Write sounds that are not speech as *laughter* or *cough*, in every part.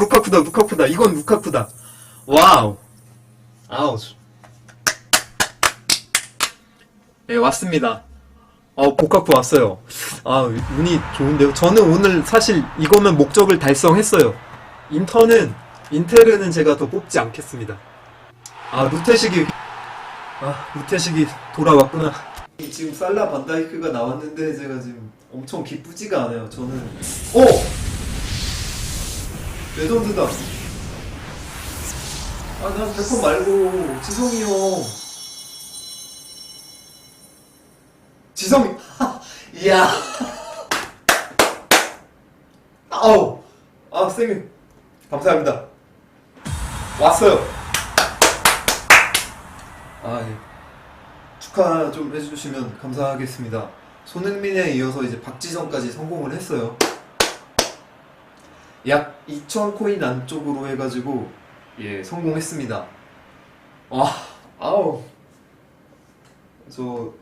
루카쿠다, 루카쿠다. 이건 루카쿠다. 와우. 아우. 예, 왔습니다. 어, 복카쿠 왔어요. 아, 운이 좋은데요. 저는 오늘 사실 이거면 목적을 달성했어요. 인턴은, 인테르는 제가 더 뽑지 않겠습니다. 아, 루테식이, 아, 루테식이 돌아왔구나. 지금 살라 반다이크가 나왔는데 제가 지금 엄청 기쁘지가 않아요. 저는, 오! 레전드다. 아, 난 백퍼 말고, 지성이요. 지성이, 이야. *laughs* 아우. 아, 쌤님. 감사합니다. 왔어요. 아, 예. 축하 좀 해주시면 감사하겠습니다. 손흥민에 이어서 이제 박지성까지 성공을 했어요. 약 2,000 코인 안쪽으로 해가지고, 예, 성공했습니다. 아, 아우. 저,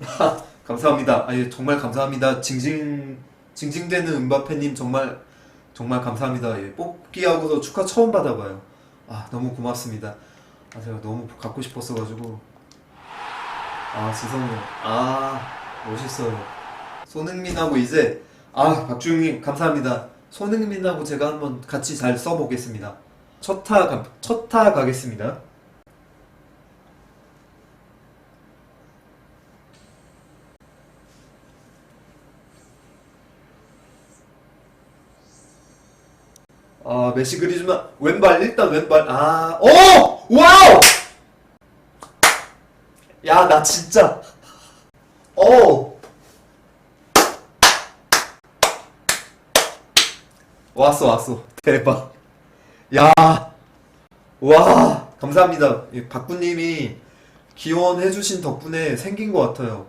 *laughs* 감사합니다. 아, 예, 정말 감사합니다. 징징, 징징대는 은바페님 정말, 정말 감사합니다. 예, 뽑기하고서 축하 처음 받아봐요. 아, 너무 고맙습니다. 아, 제가 너무 갖고 싶었어가지고. 아, 지성이. 아, 멋있어요. 손흥민하고 이제, 아, 박주영님, 감사합니다. 손흥민하고 제가 한번 같이 잘 써보겠습니다. 첫 타, 가- 첫타 가겠습니다. 아, 메시 그리지만 왼발 일단 왼발 아, 오! 와우! 야, 나 진짜 오! 왔어, 왔어. 대박. 야. 와, 감사합니다. 이 박구님이 기원해주신 덕분에 생긴 것 같아요.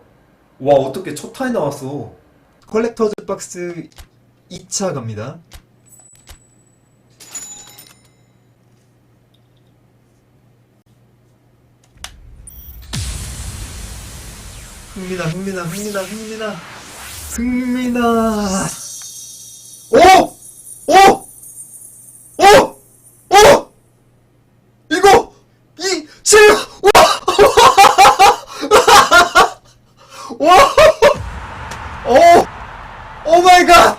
와, 어떻게 첫 타에 나왔어. 컬렉터즈 박스 2차 갑니다. 흥민아, 흥민아, 흥민아, 흥민아, 흥민아. 이, 칠! 와! 와! 오! 오 마이 갓!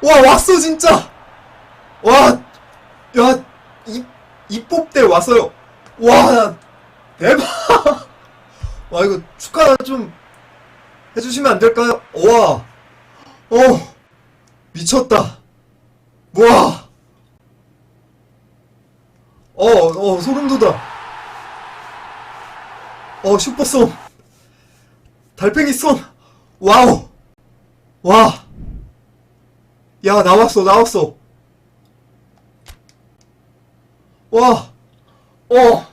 와, 왔어, 진짜! 와! 야, 이, 이 뽑대 왔어요. 와, 대박! 와, 이거 축하 좀 해주시면 안 될까요? 와! 어! 미쳤다. 와. 어, 어, 소름 돋아. 어, 슈퍼송. 달팽이 송. 와우. 와. 야, 나왔어, 나왔어. 와. 어.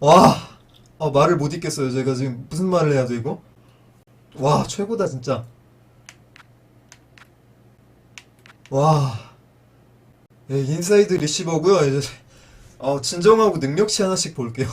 와. 아, 말을 못 잇겠어요. 제가 지금 무슨 말을 해야 돼, 이거? 와, 최고다, 진짜. 와. 예, 인사이드 리시버고요. 이제 어, 진정하고 능력치 하나씩 볼게요.